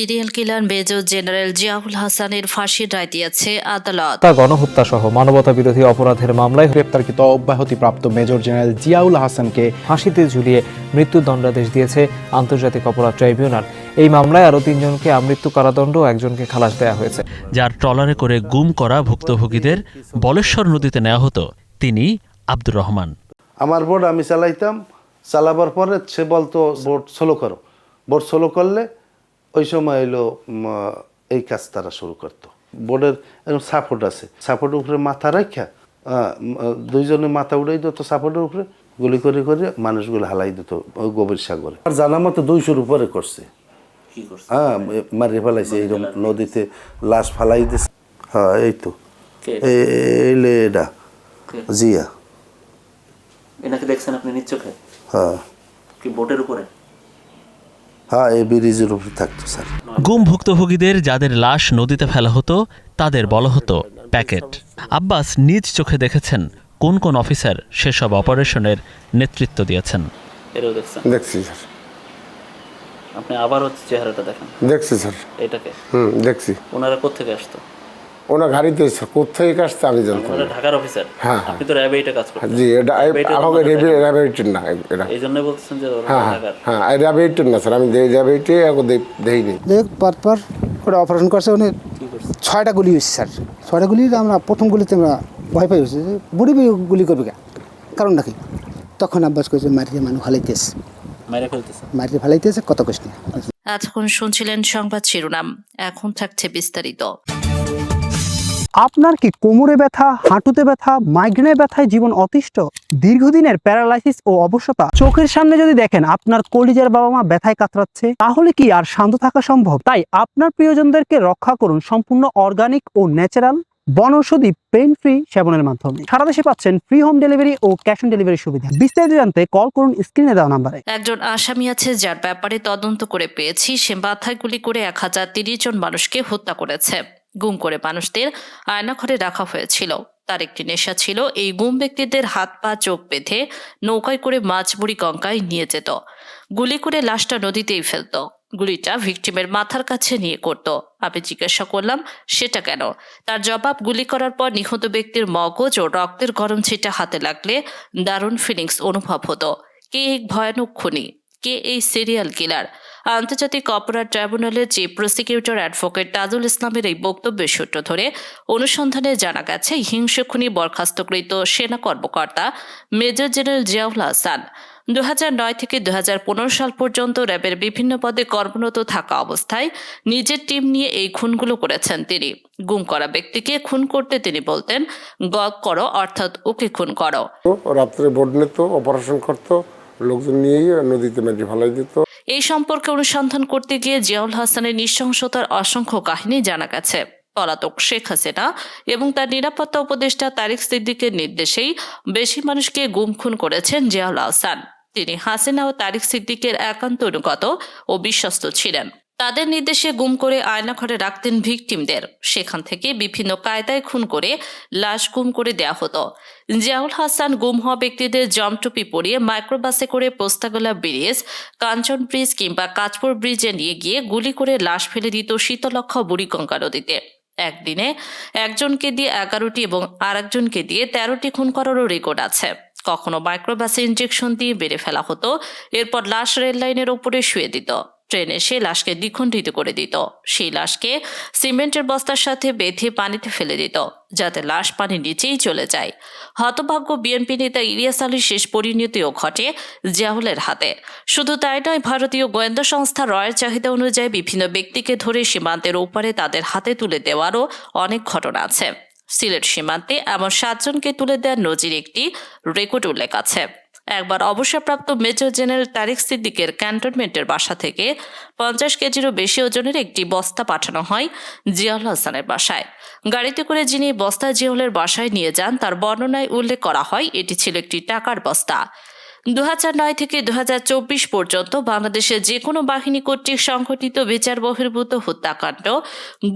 Serial killer major general Ziaul হাসানের ফাঁসির রায় দিয়েছে আদালত। হত্যা গণহত্যা সহ মানবতা বিরোধী অপরাধের মামলায় গ্রেপ্তারকৃত অব্যাহতিপ্রাপ্ত মেজর জেনারেল জিয়াউল হাসানকে ফাঁসিতে ঝুলিয়ে মৃত্যুদণ্ডাদেশ দিয়েছে আন্তর্জাতিক অপরাধ ট্রাইব্যুনাল। এই মামলায় আরও তিনজনকে আমৃত্যু কারাদণ্ড ও একজনকে খালাস দেওয়া হয়েছে। যার ট্রলারে করে গুম করা ভুক্তভোগীদের বলেশ্বর নদীতে নেওয়া হতো তিনি আব্দুর রহমান। আমার বোর্ড আমি চালাইতাম চালাবার পরে সে বলতো বোর্ড সোলো করো। বোর্ড সোলো করলে ওই সময় এলো এই কাজ তারা শুরু করতো। বোর্ডের এরকম সাপোর্ট আছে। সাপোর্টের উপরে মাথা রাখা দুইজনে মাথা উড়াই দিত সাপোর্টের উপরে গুলি করে করে মানুষগুলো হালাই দিত ওই গভীর সাগরে। আর জানা মতো দুইশোর উপরে করছে। হ্যাঁ মারিয়ে ফেলাইছে এইরকম নদীতে লাশ ফালাই দিছে। হ্যাঁ এই তো। এই এই লে এটা জিয়া। এনাকে দেখছেন আপনি নিজ চোখে হ্যাঁ। কি বোটের উপরে? হ্যাঁ এই ব্রিজের উপরে থাকতো স্যার। গুম ভুক্তভোগীদের যাদের লাশ নদীতে ফেলা হতো তাদের বলা হতো প্যাকেট। আব্বাস নিজ চোখে দেখেছেন কোন কোন অফিসার সেসব অপারেশনের নেতৃত্ব দিয়েছেন। দেখছেন দেখছি স্যার। আপনি আবার হচ্ছে চেহারাটা দেখেন। দেখছি স্যার। এটাকে? হুম দেখছি। ওনারা কোথেকে আসতো? ওনার গাড়িতে কোথেকে আসতে আমি জানতাম। ঢাকার অফিসার হ্যাঁ, আপনি তো র্যাবে এটা কাজ করতেন। জি এটা আমাকে তোমাদের র্যাবেটের না এটা। এই জন্য বলছেন যে হ্যাঁ হ্যাঁ হ্যাঁ র্যাবেটের না স্যার আমি র্যাবেটে এখন দেইনি। দেখ পরপর ওটা অপারেশন করছে উনি ছয়টা গুলি হয়েছে স্যার। ছয়টা গুলি আমরা প্রথম গুলিতে আমরা ভয় পাই হয়েছে যে বুড়ি বুড়ি গুলি করবে কে? কারণ নাকি? তখন আব্বাস কইছে মারিয়ে মানুষ ফেলতেছে। মারিয়ে ভালাইতেছে কত কষ্ট। এতক্ষণ শুনছিলেন সংবাদ শিরোনাম। এখন থাকছে বিস্তারিত। আপনার কি কোমরে ব্যথা, হাঁটুতে ব্যথা মাইগ্রেনে ব্যথায় জীবন অতিষ্ঠ, দীর্ঘদিনের প্যারালাইসিস ও অবসতা চোখের সামনে যদি দেখেন আপনার কলিজার বাবা মা ব্যথায় কাতরাচ্ছে, তাহলে কি আর শান্ত থাকা সম্ভব? তাই আপনার প্রিয়জনদেরকে রক্ষা করুন সম্পূর্ণ অর্গানিক ও ন্যাচারাল বনৌষধি পেন ফ্রি সেবনের মাধ্যমে। সারা দেশে পাচ্ছেন ফ্রি হোম ডেলিভারি ও ক্যাশ অন ডেলিভারি সুবিধা। বিস্তারিত জানতে কল করুন স্ক্রিনে দেওয়া নাম্বারে। একজন আসামি আছে যার ব্যাপারে তদন্ত করে পেয়েছি, সে মাথায় গুলি করে এক হাজার তিরিশ জন মানুষকে হত্যা করেছে। গুম করে মানুষদের আয়নাঘরে রাখা হয়েছিল। তার একটি নেশা ছিল এই গুম ব্যক্তিদের হাত পা, চোখ বেঁধে নৌকায় করে মাছবুড়ি গঙ্গায় নিয়ে যেত। গুলি করে লাশটা নদীতেই ফেলত। গুলিটা ভিকটিমের মাথার কাছে নিয়ে করত। আমি জিজ্ঞাসা করলাম, সেটা কেন? তার জবাব, গুলি করার পর নিহত ব্যক্তির মগজ ও রক্তের গরম ছিটা হাতে লাগলে দারুণ ফিলিংস অনুভব হতো। কে এই ভয়ানক খুনি? কে এই সিরিয়াল কিলার? আন্তর্জাতিক অপরাধ ট্রাইব্যুনালের চিফ প্রসিকিউটর অ্যাডভোকেট তাজুল ইসলামের এই বক্তব্যের সূত্র ধরে অনুসন্ধানে জানা গেছে হিংস্র খুনি বরখাস্তকৃত সেনা কর্মকর্তা মেজর জেনারেল জিয়াউল হাসান দু নয় থেকে দু হাজার পনেরো সাল পর্যন্ত র্যাবের বিভিন্ন পদে কর্মরত থাকা অবস্থায় নিজের টিম নিয়ে এই খুনগুলো করেছেন তিনি। গুম করা ব্যক্তিকে খুন করতে তিনি বলতেন গ করো, অর্থাৎ ওকে খুন করো। রাত্রে বোর্ড নিত, অপারেশন করতো, লোকজন নিয়েই নদীতে মেরে ফেলাই দিত। এই সম্পর্কে অনুসন্ধান করতে গিয়ে জিয়াউল হাসানের নৃশংসতার অসংখ্য কাহিনী জানা গেছে। পলাতক শেখ হাসিনা এবং তার নিরাপত্তা উপদেষ্টা তারিক সিদ্দিকের নির্দেশেই বেশি মানুষকে গুম খুন করেছেন জিয়াউল হাসান। তিনি হাসিনা ও তারিক সিদ্দিকের একান্ত অনুগত ও বিশ্বস্ত ছিলেন। তাদের নির্দেশে গুম করে আয়নাঘরে রাখতেন ভিকটিমদের। সেখান থেকে বিভিন্ন কায়দায় খুন করে লাশ গুম করে দেয়া হতো। জিয়াউল হাসান গুম হওয়া ব্যক্তিদের জমটুপি পরিয়ে মাইক্রোবাসে করে পোস্তাগোলা ব্রিজ, কাঞ্চন ব্রিজ কিংবা কাঁচপুর ব্রিজে নিয়ে গিয়ে গুলি করে লাশ ফেলে দিত শীতলক্ষা বুড়িগঙ্গা নদীতে। একদিনে একজনকে দিয়ে এগারোটি এবং আরেকজনকে দিয়ে তেরোটি খুন করারও রেকর্ড আছে। কখনো মাইক্রোবাসে ইঞ্জেকশন দিয়ে বেড়ে ফেলা হতো, এরপর লাশ রেল লাইনের ওপরে শুয়ে দিত। ট্রেন এসে লাশকে দ্বিখণ্ডিত করে দিত। সেই লাশকে সিমেন্টের বস্তার সাথে বেঁধে পানিতে ফেলে দিত, যাতে লাশ পানির নিচেই চলে যায়। হতভাগ্য বিএনপি নেতা ইলিয়াস আলীর শেষ পরিণতিও ঘটে জিয়াউলের হাতে। শুধু তাই নয়, ভারতীয় গোয়েন্দা সংস্থা রয়ের চাহিদা অনুযায়ী বিভিন্ন ব্যক্তিকে ধরে সীমান্তের ওপারে তাদের হাতে তুলে দেওয়ারও অনেক ঘটনা আছে। সিলেট সীমান্তে এমন সাতজনকে তুলে দেওয়ার নজির একটি রেকর্ড উল্লেখ আছে। একবার অবসরপ্রাপ্ত মেজর জেনারেল তারিক সিদ্দিকের ক্যান্টনমেন্টের বাসা থেকে পঞ্চাশ কেজিরও বেশি ওজনের একটি বস্তা পাঠানো হয় জিয়াউল হাসানের বাসায়। গাড়িতে করে যিনি বস্তা জিয়াউলের বাসায় নিয়ে যান, তার বর্ণনায় উল্লেখ করা হয়, এটি ছিল একটি টাকার বস্তা। দু নয় থেকে দু হাজার চব্বিশ পর্যন্ত বাংলাদেশে যে কোনো বাহিনী কর্তৃক সংঘটিত বিচার বহির্ভূত হত্যাকাণ্ড,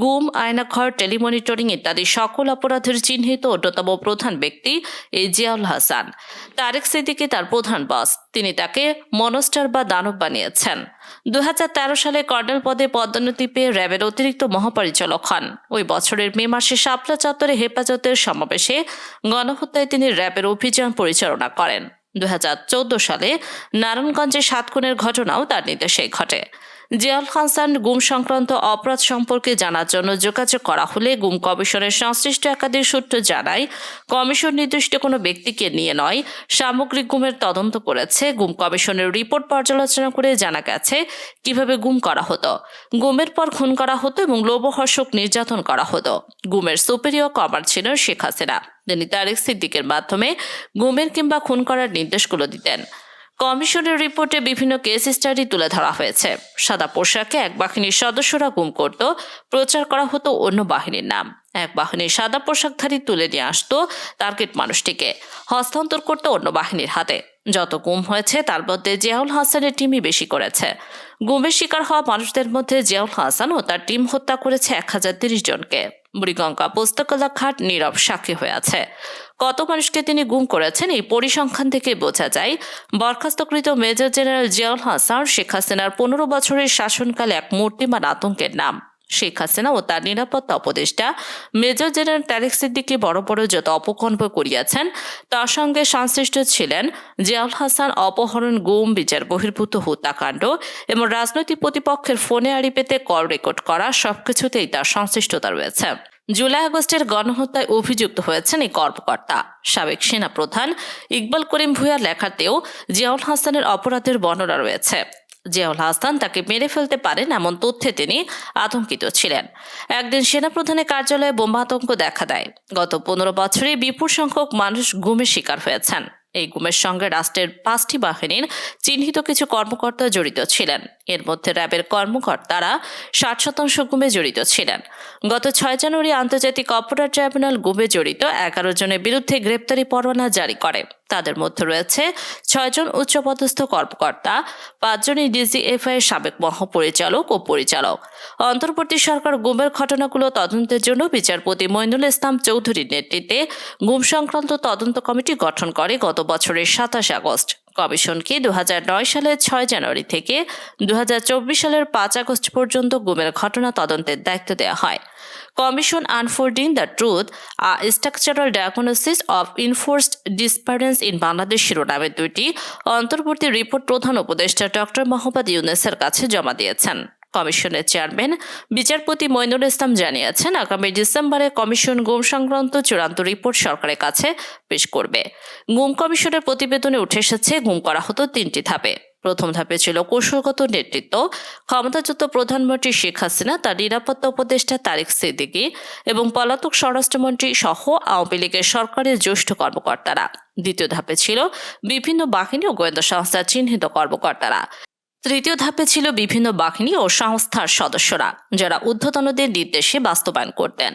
গুম আয়নাঘর টেলিমনিটরিং ইত্যাদি সকল অপরাধের চিহ্নিত অন্যতম প্রধান ব্যক্তি এই জিয়াউল হাসান। তারেক সিদ্দিকী তার প্রধান বস। তিনি তাকে মনস্টার বা দানব বানিয়েছেন। দু হাজার তেরো সালে কর্নেল পদে পদোন্নতি পেয়ে র্যাবের অতিরিক্ত মহাপরিচালক হন। ওই বছরের মে মাসে শাপলা চত্বরে হেফাজতের সমাবেশে গণহত্যায় তিনি র্যাবের অভিযান পরিচালনা করেন। দু হাজার চৌদ্দ সালে নারায়ণগঞ্জে সাত খুনের ঘটনাও তার নির্দেশে ঘটে। জিয়াউল হাসান গুম সংক্রান্ত অপরাধ সম্পর্কে জানার জন্য যোগাযোগ করা হলে গুম কমিশনের সংশ্লিষ্ট একাধিক সূত্র জানায়, কমিশন নির্দিষ্ট কোনো ব্যক্তিকে নিয়ে নয়, সামগ্রিক গুমের তদন্ত করেছে। গুম কমিশনের রিপোর্ট পর্যালোচনা করে জানা গেছে কীভাবে গুম করা হতো। গুমের পর খুন করা হতো এবং লোভহর্ষক নির্যাতন করা হতো। গুমের সুপেরিয়র কমার ছিল শেখ হাসিনা। তিনি তারেক সিদ্দিকের মাধ্যমে গুমের কিংবা খুন করার নির্দেশগুলো দিতেন। কমিশনের রিপোর্টে বিভিন্ন কেস স্টাডি তুলে ধরা হয়েছে। সাদা পোশাকে এক বাহিনীর সদস্যরা গুম করত, প্রচার করা হতো অন্য বাহিনীর নাম। এক বাহিনীর সাদা পোশাকধারী তুলে নিয়ে আসতো টার্গেট মানুষটিকে, হস্তান্তর করতো অন্য বাহিনীর হাতে। যত গুম হয়েছে, তার মধ্যে জিয়াউল হাসানের টিমই বেশি করেছে। গুমের শিকার হওয়া মানুষদের মধ্যে জিয়াউল হাসান ও তার টিম হত্যা করেছে এক হাজার তিরিশ জনকে। বুড়িগঙ্গা পুস্তকলা খাট নীরব সাক্ষী হয়ে আছে। কত মানুষকে তিনি গুম করেছেন এই পরিসংখ্যান থেকে বোঝা যায়, বরখাস্তকৃত মেজর জেনারেল জিয়াউল হাসান শেখ হাসিনার পনেরো বছরের শাসনকালে এক মূর্তিমান আতঙ্কের নাম। শেখ হাসিনা ও তার নিরাপত্তা উপদেষ্টা মেজর জেনারেল তারেক সিদ্দিকী বড় বড় যত অপকল্প করিয়াছেন, তার সঙ্গে সংশ্লিষ্ট ছিলেন জিয়াউল হাসান অপহরণ, গুম, বিচার বহির্ভূত হত্যাকাণ্ড এবং রাজনৈতিক প্রতিপক্ষের ফোনে আড়ি পেতে কল রেকর্ড করা সবকিছুতেই তার সংশ্লিষ্টতা রয়েছে। জুলাই আগস্টের গণহত্যায় অভিযুক্ত হয়েছেন এই কর্মকর্তা। সাবেক সেনাপ্রধান ইকবাল করিম ভূঁইয়ার লেখাতেও জিয়াউল হাসানের অপরাধের বর্ণনা রয়েছে। জিয়াউল হাসান তাকে মেরে ফেলতে পারেন এমন তথ্যে তিনি আতঙ্কিত ছিলেন। একদিন সেনাপ্রধানের কার্যালয়ে বোমা আতঙ্ক দেখা দেয়। গত পনেরো বছরে বিপুল সংখ্যক মানুষ গুমের শিকার হয়েছেন। এই গুমের সঙ্গে রাষ্ট্রের পাঁচটি বাহিনীর চিহ্নিত কিছু কর্মকর্তা জড়িত ছিলেন। এর মধ্যে র্যাবের কর্মকর্তারা ষাট শতাংশ গুমে জড়িত ছিলেন। গত ছয় জানুয়ারি আন্তর্জাতিক অপরাধ ট্রাইব্যুনাল গুমে জড়িত এগারো জনের বিরুদ্ধে গ্রেপ্তারি পরোয়ানা জারি করে। তাদের মধ্যে রয়েছে ছয়জন উচ্চপদস্থ কর্মকর্তা পাঁচজনই ডিজিএফআই সাবেক মহাপরিচালক ও পরিচালক। অন্তর্বর্তী সরকার গুমের ঘটনাগুলো তদন্তের জন্য বিচারপতি মইনুল ইসলাম চৌধুরীর নেতৃত্বে গুম সংক্রান্ত তদন্ত কমিটি গঠন করে গত বছরের সাতাশ আগস্ট। কমিশনকে দু হাজার নয় সালের ছয় জানুয়ারি থেকে দু হাজার চব্বিশ সালের পাঁচ আগস্ট পর্যন্ত গুমের ঘটনা তদন্তের দায়িত্ব দেওয়া হয়। Commission unfolding the truth, a structural diagnosis of enforced disappearance in Bangladesh শিরোনামের দুইটি অন্তর্বর্তী রিপোর্ট প্রধান উপদেষ্টা ডক্টর মোহাম্মদ ইউনেসের কাছে জমা দিয়েছেন। কমিশনের চেয়ারম্যান বিচারপতি মইনুল ইসলাম জানিয়েছেন, আগামী ডিসেম্বরে কমিশন গুম সংক্রান্ত চূড়ান্ত রিপোর্ট সরকারের কাছে পেশ করবে। গুম কমিশনের প্রতিবেদনে উঠে এসেছে, গুম করা হতো তিনটি ধাপে। প্রথম ধাপে ছিল কৌশলগত নেতৃত্ব। ক্ষমতাচ্যুত প্রধানমন্ত্রী শেখ হাসিনা, তার নিরাপত্তা উপদেষ্টা তারেক সিদ্দিকী এবং পলাতক স্বরাষ্ট্রমন্ত্রী সহ আওয়ামী লীগের সরকারের জ্যেষ্ঠ কর্মকর্তারা। দ্বিতীয় ধাপে ছিল বিভিন্ন বাহিনী ও গোয়েন্দা সংস্থার চিহ্নিত কর্মকর্তারা। তৃতীয় ধাপে ছিল বিভিন্ন বাহিনী ও সংস্থার সদস্যরা, যারা ঊর্ধ্বতনদের নির্দেশে বাস্তবায়ন করতেন।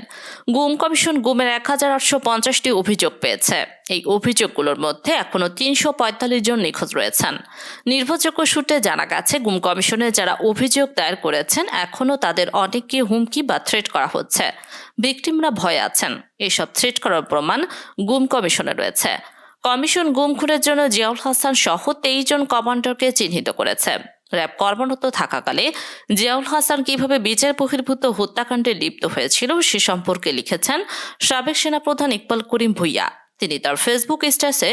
গুম কমিশন গুমের এক হাজার আটশো পঞ্চাশটি অভিযোগ পেয়েছে। এই অভিযোগগুলোর মধ্যে এখনও তিনশো পঁয়তাল্লিশ জন নিখোঁজ রয়েছেন। নির্ভরযোগ্য সূত্রে জানা গেছে, গুম কমিশনে যারা অভিযোগ দায়ের করেছেন এখনও তাদের অনেককে হুমকি বা থ্রেট করা হচ্ছে। ভিকটিমরা ভয়ে আছেন। এসব থ্রেট করার প্রমাণ গুম কমিশনে রয়েছে। কমিশন গুম খুনের জন্য জিয়াউল হাসান সহ তেইশ জন কমান্ডারকে চিহ্নিত করেছে। র্যাব কর্মরত থাকাকালে জিয়াউল হাসান কীভাবে বিচার বহির্ভূত হত্যাকাণ্ডে লিপ্ত হয়েছিল সে সম্পর্কে লিখেছেন সাবেক সেনাপ্রধান ইকবাল করিম ভুইয়া। তিনি তার ফেসবুক স্ট্যাটাসে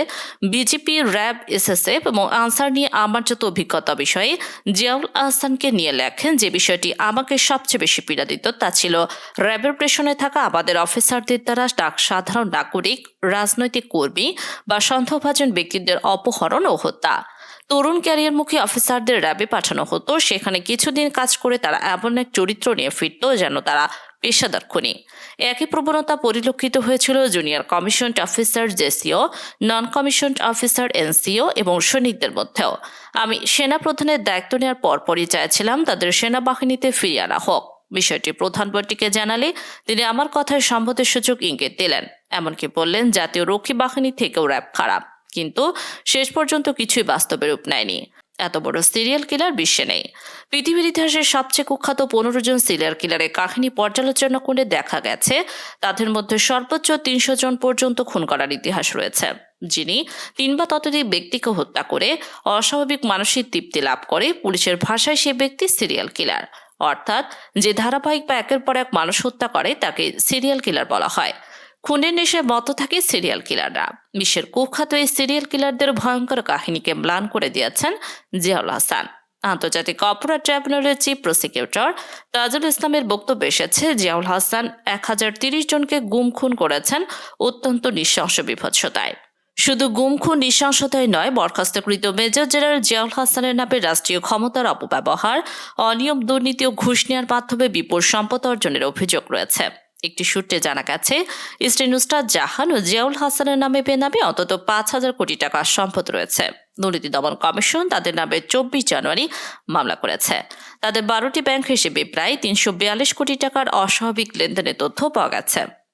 বিজেপি র্যাব এসএসএফ এবং আনসার নিয়ে আমার যত অভিজ্ঞতা বিষয়ে জিয়াউল আহসানকে নিয়ে লেখেন, যে বিষয়টি আমাকে সবচেয়ে বেশি পীড়া দিত তা ছিল র্যাবের প্রেশনে থাকা আমাদের অফিসারদের দ্বারা ডাক সাধারণ নাগরিক, রাজনৈতিক কর্মী বা সন্দেহভাজন ব্যক্তিদের অপহরণ ও হত্যা। তরুণ ক্যারিয়ারমুখী অফিসারদের র্যাবে পাঠানো হতো। সেখানে কিছুদিন কাজ করে তারা এমন এক চরিত্র নিয়ে ফিরত যেন তারা পেশাদার খুনি। একই প্রবণতা পরিলক্ষিত হয়েছিল junior commissioned officer JCO non commissioned officer NCO এবং সৈনিকদের মধ্যেও। আমি সেনা প্রধানের দায়িত্ব নেওয়ার পরপরই চাইছিলাম তাদের সেনাবাহিনীতে ফিরিয়ে আনা হোক। বিষয়টি প্রধানমন্ত্রীকে জানালে তিনি আমার কথায় সম্মতের সুযোগ ইঙ্গিত দিলেন। এমনকি বললেন, জাতীয় রক্ষী বাহিনী থেকেও র্যাব খারাপ। কিন্তু শেষ পর্যন্ত কিছুই বাস্তবে রূপ নেয়নি। এত বড় সিরিয়াল কিলার বিশ্বে নেই। পৃথিবীর ইতিহাসের সবচেয়ে কুখ্যাত পনেরো জন সিরিয়াল কিলারের কাহিনী পর্যালোচনা করে দেখা গেছে। তাদের মধ্যে সর্বোচ্চ তিনশো জন পর্যন্ত খুন করার ইতিহাস রয়েছে, যিনি তিন বা ততোধিক ব্যক্তিকে হত্যা করে অস্বাভাবিক মানসিক তৃপ্তি লাভ করে পুলিশের ভাষায় সে ব্যক্তি সিরিয়াল কিলার অর্থাৎ যে ধারাবাহিক বা একের পর এক মানুষ হত্যা করে তাকে সিরিয়াল কিলার বলা হয়। খুনের নেশায় মত থাকে সিরিয়াল কিলাররা। বিশ্বের কুখ্যাত এই সিরিয়াল কিলারদের ভয়ঙ্কর কাহিনীকে ম্লান করে দিয়েছেন জিয়াউল হাসান। আন্তর্জাতিক অপরাধ ট্রাইব্যুনালের চিফ প্রসিকিউটর তাজুল ইসলামের বক্তব্য এসেছে, জিয়াউল হাসান এক হাজার তিরিশ জনকে গুম, খুন করেছেন অত্যন্ত নৃশংস বিভৎসতায়। শুধু গুম, খুন নৃশংসতায় নয়, বরখাস্তকৃত মেজর জেনারেল জিয়াউল হাসানের নামে রাষ্ট্রীয় ক্ষমতার অপব্যবহার, অনিয়ম, দুর্নীতি ও ঘুষ নেওয়ার মাধ্যমে বিপুল সম্পদ অর্জনের অভিযোগ রয়েছে। একটি সূত্রে জানা গেছে, স্ত্রী জাহান ও জিয়াউল হাসানের নামে বেনামে অন্তত পাঁচ হাজার কোটি টাকার সম্পদ রয়েছে। দুর্নীতি দমন কমিশন তাদের নামে চব্বিশ জানুয়ারি মামলা করেছে। তাদের বারোটি ব্যাংক হিসেবে প্রায় তিনশো বিয়াল্লিশ কোটি টাকার অস্বাভাবিক লেনদেনের তথ্য পাওয়া গেছে।